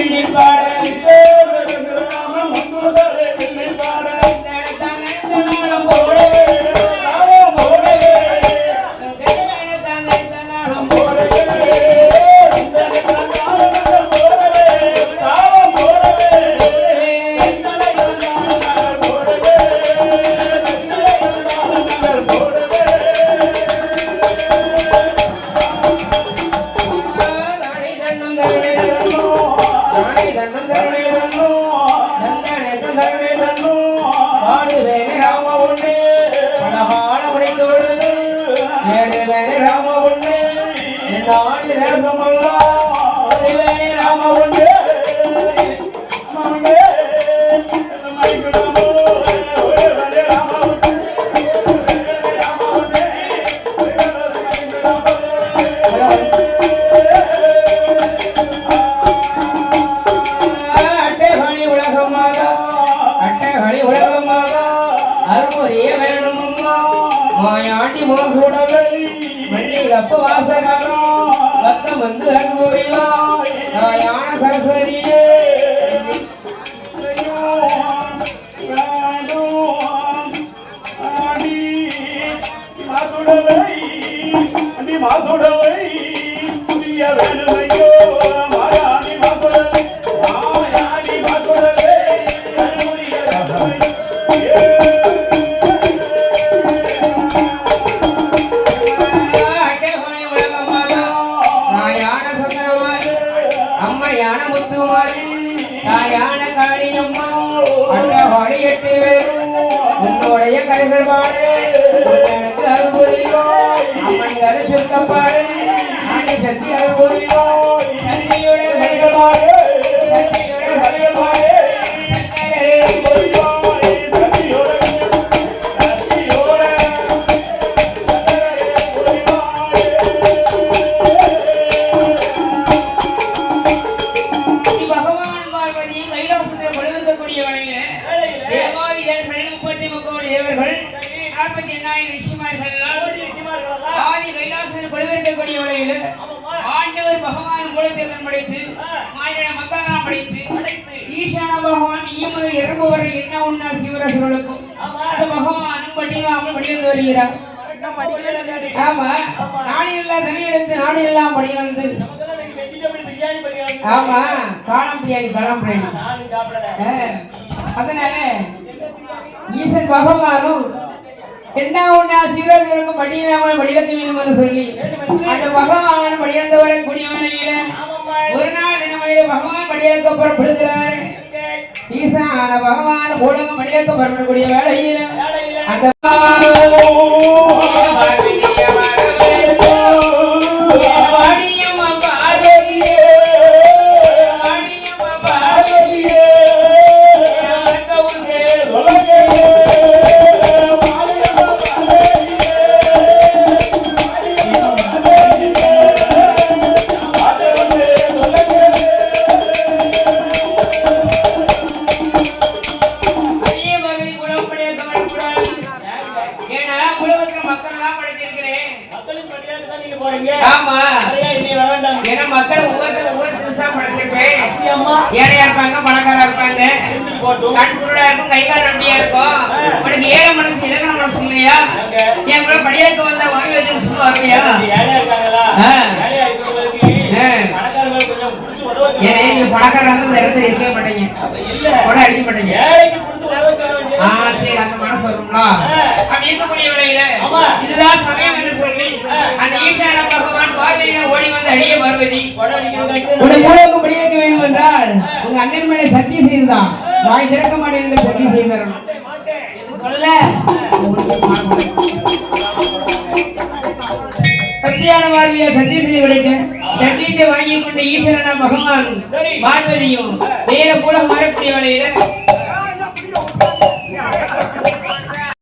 உன்முகலை தானே தன்னம் அருமுறைய வேணுமம்மா மாயாண்டி மோசுடலை மல்லிகப்பு வாசகரம் பக்கம் வந்து அன்புரிவா நாயான சரஸ்வதியே மாசுடவை புதிய தாயான முத்துமாரி தாயான காளியம்மா அட்டகாணி எட்டு வேறும் உன்னுடைய கரைகள் பாடு ஆதி கைலாசத்தில் கொழுவிக்கக்கூடிய வகையில ஆண்டவர் பகவான் குலத்தேர்தன் படைத்து மாயிர மக்களாம் படைத்து ஈசான பகவான் ஈமல் இறங்குவர் என்ன உண்ணா சிவரசர்களுக்கும்? அந்த பகவானும் படிவாமல் படிவந்து வருகிறார். ஆமா. நாடியெல்லாம் தனியெடுத்து நாடியெல்லாம் படி வந்து ஆமா. காளாம் பிரியாணி காளாம் பிரியாணி. ஆ, அதனால ஈசன் பகவானும் என்ன உண்டா படி இல்லாமல் வடிவக்க வேண்டும் என்று சொல்லி அந்த பகவான் படியிழந்து குடியவனையில ஒரு நாள் தினமையில பகவான் படியாக்க புறப்படுகிறார். ஈசான பகவான் ஊடகம் படியாக்க புறப்படக்கூடிய வேலையில அந்த உலகத்துல மக்கள் எல்லாம் படைத்திருக்கிறேன் ஆமா. ஏன்னா மக்கள் ஒவ்வொருத்தர் ஒவ்வொரு படைச்சிருப்பேன். ஏழையா இருப்பாங்க பணக்காரா இருப்பாங்க. கண் குருடா இருக்கும் கை கால் நம்பியா இருக்கும். உனக்கு ஏழை மனசு இலக்கண மனசு இல்லையா? என் கூட படியாக்க வந்தா வாங்கி வச்சு சும்மா வருவியா ஏன்னா நீங்க பணக்காரங்க இந்த இடத்துல இருக்கவே மாட்டீங்க. கூட அடிக்க மாட்டீங்க. ஆ சரி அந்த மனசு வரும்ல. அப்படி. இதுதான் சமயம் என்று சொல்லி அந்த ஈசான பகவான் பாதையில ஓடி வந்த அழிய பார்வதி. உன்னை பூலோகம் வேண்டும் என்றால் உங்க அண்ணன் மேலே சத்தியம் செய்துதான். வாய் திறக்க மாட்டேன் என்று சத்தியம் செய்தாரன் சொல்ல சத்தியான வாழ்விய செய்து விடைத்தேன் சத்தியத்தை வாங்கி கொண்ட ஈஸ்வரன பகவான் பார்வதியும் வேற கூட மரப்படி வளையில